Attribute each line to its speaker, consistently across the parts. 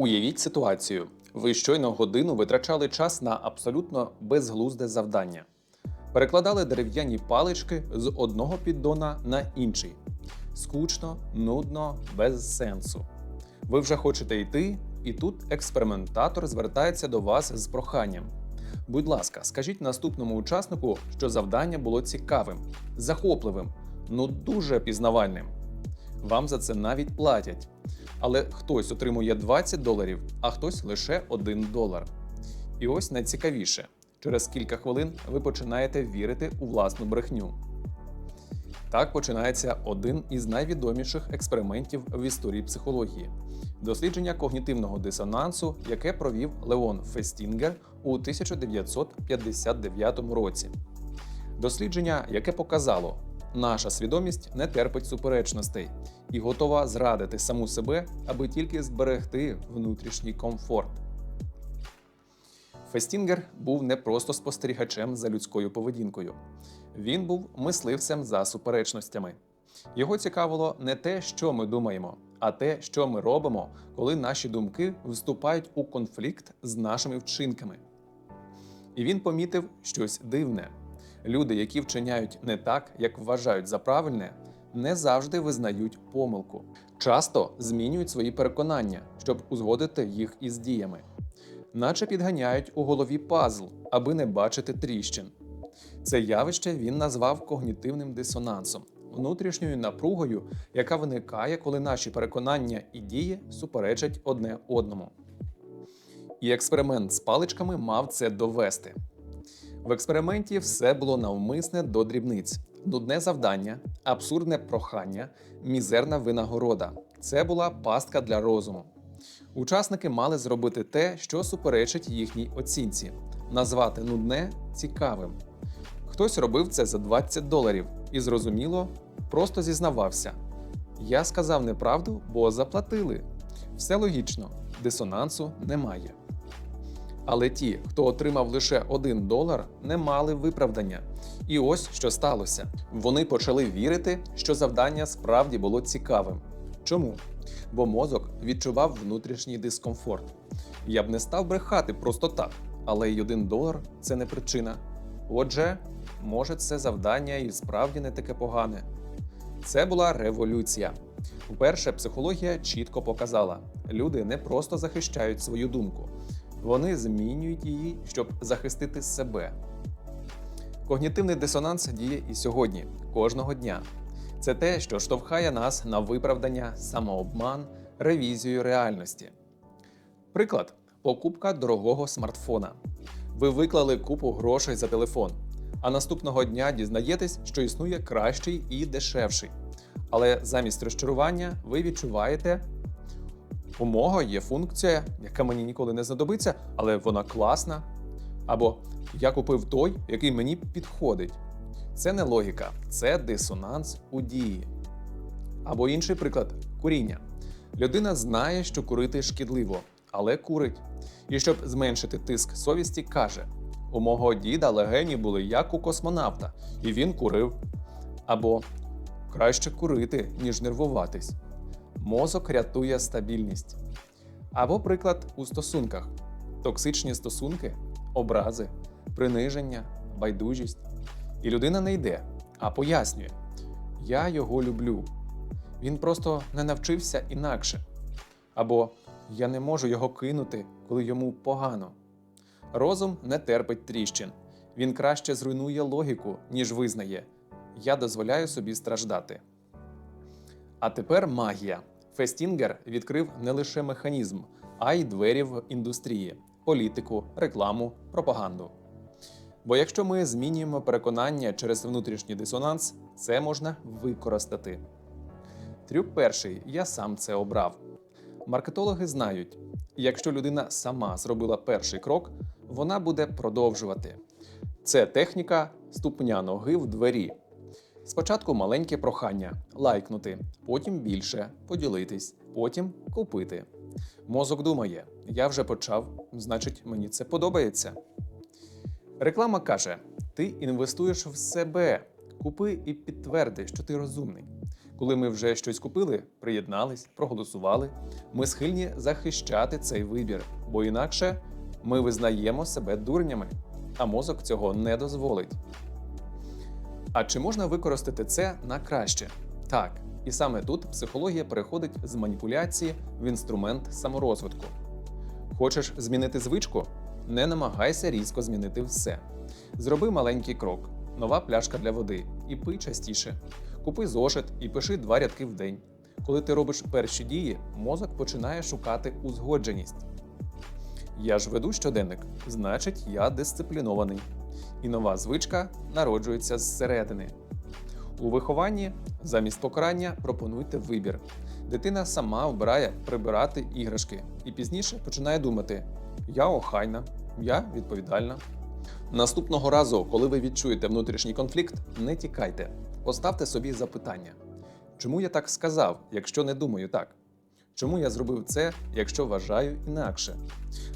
Speaker 1: Уявіть ситуацію. Ви щойно годину витрачали час на абсолютно безглузде завдання. Перекладали дерев'яні палички з одного піддона на інший. Скучно, нудно, без сенсу. Ви вже хочете йти, і тут експериментатор звертається до вас з проханням. Будь ласка, скажіть наступному учаснику, що завдання було цікавим, захопливим, ну дуже пізнавальним. Вам за це навіть платять. Але хтось отримує 20 доларів, а хтось лише 1 долар. І ось найцікавіше: через кілька хвилин ви починаєте вірити у власну брехню. Так починається один із найвідоміших експериментів в історії психології дослідження когнітивного дисонансу, яке провів Леон Фестінгер у 1959 році. Дослідження, яке показало, наша свідомість не терпить суперечностей і готова зрадити саму себе, аби тільки зберегти внутрішній комфорт. Фестінгер був не просто спостерігачем за людською поведінкою. Він був мисливцем за суперечностями. Його цікавило не те, що ми думаємо, а те, що ми робимо, коли наші думки вступають у конфлікт з нашими вчинками. І він помітив щось дивне. Люди, які вчиняють не так, як вважають за правильне, не завжди визнають помилку, часто змінюють свої переконання, щоб узгодити їх із діями, наче підганяють у голові пазл, аби не бачити тріщин. Це явище він назвав когнітивним дисонансом, внутрішньою напругою, яка виникає, коли наші переконання і дії суперечать одне одному. І експеримент з паличками мав це довести. В експерименті все було навмисне до дрібниць: нудне завдання, абсурдне прохання, мізерна винагорода. Це була пастка для розуму. Учасники мали зробити те, що суперечить їхній оцінці, назвати нудне цікавим. Хтось робив це за 20 доларів і зрозуміло, просто зізнавався. Я сказав неправду, бо заплатили. Все логічно, дисонансу немає. Але ті, хто отримав лише 1 долар, не мали виправдання. І ось що сталося: вони почали вірити, що завдання справді було цікавим. Чому? Бо мозок відчував внутрішній дискомфорт. Я б не став брехати просто так, але й 1 долар це не причина. Отже, може, це завдання і справді не таке погане. Це була революція. Вперше психологія чітко показала: люди не просто захищають свою думку, вони змінюють її, щоб захистити себе. Когнітивний дисонанс діє і сьогодні, кожного дня. Це те, що штовхає нас на виправдання, самообман, ревізію реальності. Приклад: покупка дорогого смартфона. Ви виклали купу грошей за телефон, а наступного дня дізнаєтесь, що існує кращий і дешевший. Але замість розчарування ви відчуваєте, у мого є функція, яка мені ніколи не знадобиться, але вона класна. Або я купив той, який мені підходить. Це не логіка, це дисонанс у дії. Або інший приклад куріння. Людина знає, що курити шкідливо, але курить. І щоб зменшити тиск совісті, каже: у мого діда легені були як у космонавта, і він курив. Або краще курити, ніж нервуватись. Мозок рятує стабільність. Або приклад у стосунках: токсичні стосунки, образи, приниження, байдужість. І людина не йде, а пояснює: Я його люблю. Він просто не навчився інакше. Або я не можу його кинути, коли йому погано. Розум не терпить тріщин. Він краще зруйнує логіку, ніж визнає. Я дозволяю собі страждати. А тепер магія. Фестінгер відкрив не лише механізм, а й двері в індустрії, політику, рекламу, пропаганду. Бо якщо ми змінюємо переконання через внутрішній дисонанс, це можна використати. Трюк перший я сам це обрав. Маркетологи знають, якщо людина сама зробила перший крок, вона буде продовжувати. Це техніка ступня ноги в двері. Спочатку маленьке прохання лайкнути, потім більше, поділитись, потім купити. Мозок думає: я вже почав, значить, мені це подобається. Реклама каже: ти інвестуєш в себе, купи і підтверди, що ти розумний. Коли ми вже щось купили, приєднались, проголосували, ми схильні захищати цей вибір, бо інакше ми визнаємо себе дурнями, а мозок цього не дозволить. А чи можна використати це на краще? Так, і саме тут психологія переходить з маніпуляції в інструмент саморозвитку. Хочеш змінити звичку? Не намагайся різко змінити все. Зроби маленький крок, нова пляшка для води і пий частіше. Купи зошит і пиши два рядки в день. Коли ти робиш перші дії, мозок починає шукати узгодженість. Я ж веду щоденник, значить, я дисциплінований. І нова звичка народжується зсередини. У вихованні замість покарання пропонуйте вибір. Дитина сама обирає прибирати іграшки і пізніше починає думати: я охайна, я відповідальна. Наступного разу, коли ви відчуєте внутрішній конфлікт, не тікайте. Поставте собі запитання: чому я так сказав, якщо не думаю так? Чому я зробив це, якщо вважаю інакше?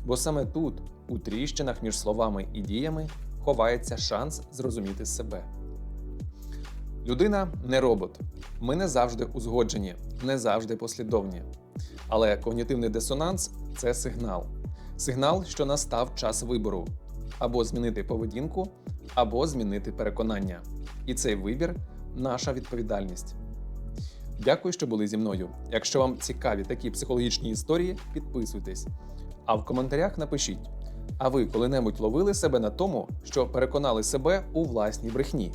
Speaker 1: Бо саме тут, у тріщинах між словами і діями, ховається шанс зрозуміти себе. Людина не робот. Ми не завжди узгоджені, не завжди послідовні. Але когнітивний дисонанс це сигнал. Сигнал, що настав час вибору або змінити поведінку, або змінити переконання. І цей вибір наша відповідальність. Дякую, що були зі мною. Якщо вам цікаві такі психологічні історії, підписуйтесь. А в коментарях напишіть: а ви коли-небудь ловили себе на тому, що переконали себе у власній брехні?